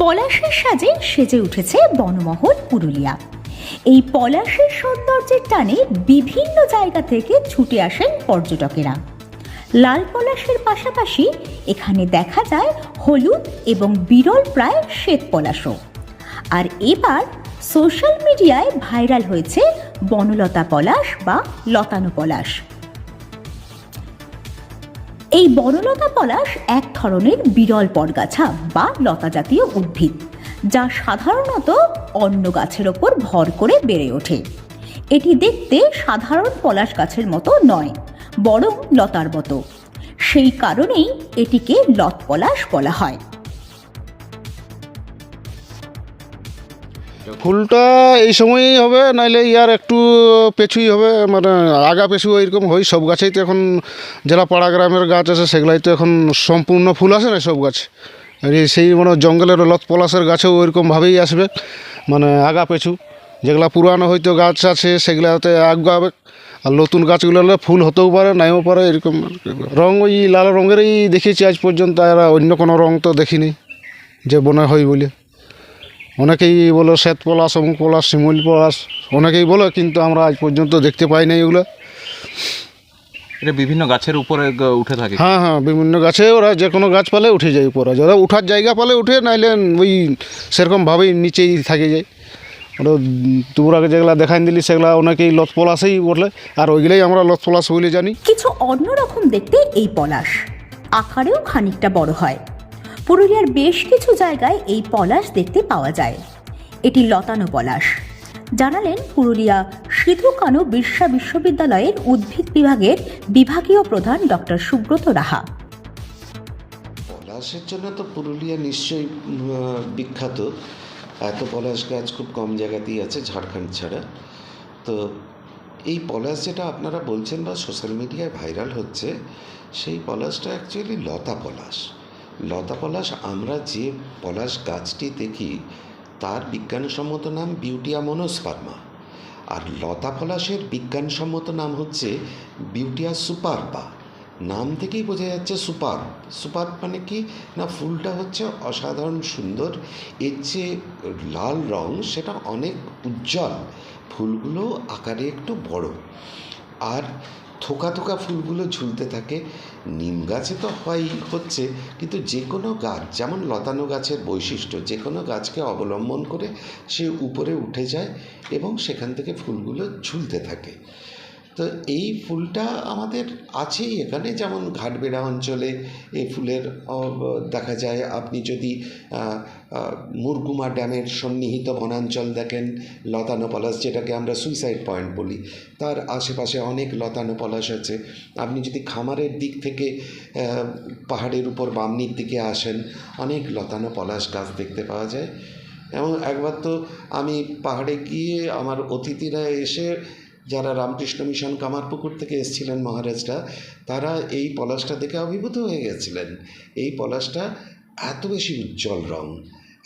পলাশের সাজে সেজে উঠেছে বনমহল পুরুলিয়া। এই পলাশের সৌন্দর্যের টানে বিভিন্ন জায়গা থেকে ছুটে আসেন পর্যটকেরা। লাল পলাশের পাশাপাশি এখানে দেখা যায় হলুদ এবং বিরল প্রায় শ্বেত পলাশও। আর এবার সোশ্যাল মিডিয়ায় ভাইরাল হয়েছে বনলতা পলাশ বা লতানো পলাশ। এই বনলতা পলাশ এক ধরনের বিরল পরগাছা বা লতা জাতীয় উদ্ভিদ, যা সাধারণত অন্য গাছের ওপর ভর করে বেড়ে ওঠে। এটি দেখতে সাধারণ পলাশ গাছের মতো নয়, বরং লতার মতো। সেই কারণেই এটিকে লত পলাশ বলা হয়। ফুলটা এই সময়ই হবে, নাইলে ইয়ার একটু পেছুই হবে মানে আগা পেছু এরকম হয়। সব গাছেই তো এখন জেলা পাড়া গ্রামের গাছ আছে, সেগুলাই তো এখন সম্পূর্ণ ফুল আসে না সব গাছ। সেই মানে জঙ্গলের লত পলাশের গাছেও ওইরকমভাবেই আসবে মানে আগা পেছু। যেগুলা পুরানো হয়তো গাছ আছে, সেগুলাতে আগাবে। আর নতুন গাছগুলো হলে ফুল হতেও পারে, নাইও পারে, এরকম। রং ওই লাল রঙেরই দেখেছি আজ পর্যন্ত, আর অন্য কোনো রং তো দেখিনি, যে বনে হয় বলে। অনেকেই বলো শ্বেত পলাশ অমুক পলাশ শিমুল পলাশ অনেকেই বলো কিন্তু আমরা আজ পর্যন্ত দেখতে পাই নাই এগুলো। এটা বিভিন্ন গাছের উপরে উঠে থাকে। হ্যাঁ হ্যাঁ বিভিন্ন গাছে ওরা যে কোনো গাছ পালে উঠে যায় উপরে। যারা উঠার জায়গা পালে উঠে নাইলে ওই সেরকমভাবেই নিচেই থাকে যায়। ওরা তোমরা যেগুলা দেখাই দিলি সেগুলা অনেকেই লত পলাশেই বলে আর ওইগুলাই আমরা লত পলাশ বলে জানি। কিছু অন্যরকম দেখতে এই পলাশ। আকারেও খানিকটা বড় হয়। পুরুলিয়ার বেশ কিছু জায়গায় এই পলাশ দেখতে পাওয়া যায়। এটি লতানো পলাশ। জানালেন পুরুলিয়া সিধু কানু বিশ্ববিদ্যালয়ের উদ্ভিদ বিভাগের বিভাগীয় প্রধান ডক্টর সুব্রত রাহা। পলাশের জন্য তো পুরুলিয়া নিশ্চয়ই বিখ্যাত। এত পলাশ গাছ খুব কম জায়গাতেই আছে, ঝাড়খণ্ড ছাড়া। তো এই পলাশ যেটা আপনারা বলছেন বা সোশ্যাল মিডিয়ায় ভাইরাল হচ্ছে, সেই পলাশটা অ্যাকচুয়ালি লতা পলাশ। লতা পলাশ, আমরা যে পলাশ গাছটি দেখি, তার বিজ্ঞানসম্মত নাম বিউটিয়া মনোস্পার্মা আর লতা পলাশের বিজ্ঞানসম্মত নাম হচ্ছে বিউটিয়া সুপারবা। নাম থেকেই বোঝা যাচ্ছে সুপার। সুপার মানে কি? না, ফুলটা হচ্ছে অসাধারণ সুন্দর, এর যে লাল রং সেটা অনেক উজ্জ্বল। ফুলগুলো আকারে একটু বড়। আর থোকা থোকা ফুলগুলো ঝুলতে থাকে। নিম গাছে তো হয়, হচ্ছে। কিন্তু যে কোনো গাছ, যেমন লতানো গাছের বৈশিষ্ট্য যে কোনো গাছকে অবলম্বন করে সে উপরে উঠে যায় এবং সেখান থেকে ফুলগুলো ঝুলতে থাকে। তো এই ফুলটা আমাদের আছেই এখানে। যেমন ঘাটবেড়া অঞ্চলে এই ফুলের দেখা যায়। আপনি যদি মুরগুমা ড্যামের সন্নিহিত বনাঞ্চল দেখেন লতানো পলাশ যেটাকে আমরা সুইসাইড পয়েন্ট বলি, তার আশেপাশে অনেক লতানো পলাশ আছে। আপনি যদি খামারের দিক থেকে পাহাড়ের উপর বামনির দিকে আসেন, অনেক লতানো পলাশ গাছ দেখতে পাওয়া যায়। এবং একবার তো আমি পাহাড়ে গিয়ে আমার অতিথিরা এসে যারা রামকৃষ্ণ মিশন কামারপুকুর থেকে এসেছিলেন মহারাজরা, তারা এই পলাশটা দেখে অভিভূত হয়ে গেছিলেন। এই পলাশটা এত বেশি উজ্জ্বল রং,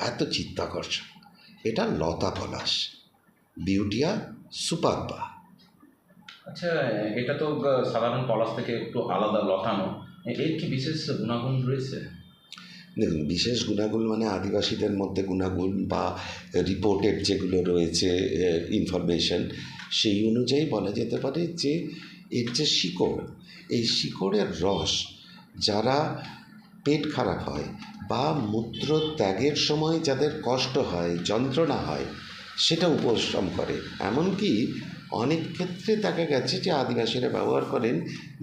এত চিত্তাকর্ষণ এটা লতা পলাশ, বিউটিয়া সুপারবা। আচ্ছা এটা তো সাধারণ পলাশ থেকে একটু আলাদা লতানো। এর কি বিশেষ গুণাগুণ রয়েছে? দেখুন, বিশেষ গুণাগুণ মানে আদিবাসীদের মধ্যে গুণাগুণ বা রিপোর্টেড যেগুলো রয়েছে ইনফরমেশন সেই অনুযায়ী বলা যেতে পারে যে এর যে শিকড়, এই শিকড়ের রস যারা পেট খারাপ হয় বা মূত্র ত্যাগের সময় যাদের কষ্ট হয়, যন্ত্রণা হয়, সেটা উপশম করে। এমনকি অনেক ক্ষেত্রে দেখা গেছে যে আদিবাসীরা ব্যবহার করেন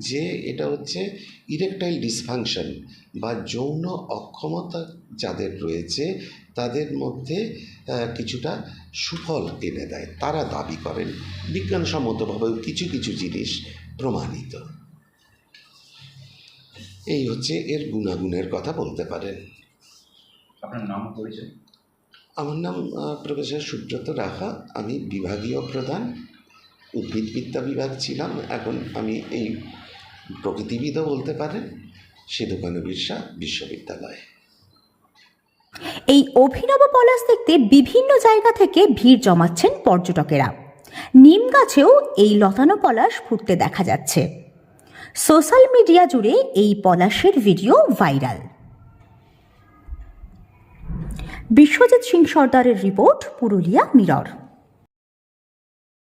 যে এটা হচ্ছে ইরেকটাইল ডিসফাংশন বা যৌন অক্ষমতা যাদের রয়েছে তাদের মধ্যে কিছুটা সুফল এনে দেয়। তারা দাবি করেন বিজ্ঞানসম্মতভাবেও কিছু কিছু জিনিস প্রমাণিত। এই হচ্ছে এর গুণাগুণের কথা বলতে পারেন। আপনার নাম পরিচয়? আমার নাম প্রফেসর সুব্রত রাখা আমি বিভাগীয় প্রধান। উদ্ভিদবিদ্যা বিভাগ ছিলাম, এখন আমি এই প্রকৃতিবিদও বলতে পারেন সিধু কানু বিরসা বিশ্ববিদ্যালয়। এই অভিনব পলাশ দেখতে বিভিন্ন জায়গা থেকে ভিড় জমাচ্ছেন পর্যটকেরা। নিম গাছেও এই লতানো পলাশ ফুটতে দেখা যাচ্ছে। সোশ্যাল মিডিয়া জুড়ে এই পলাশের ভিডিও ভাইরাল। বিশ্বজিৎ সিং সর্দারের রিপোর্ট, পুরুলিয়া, মিরর।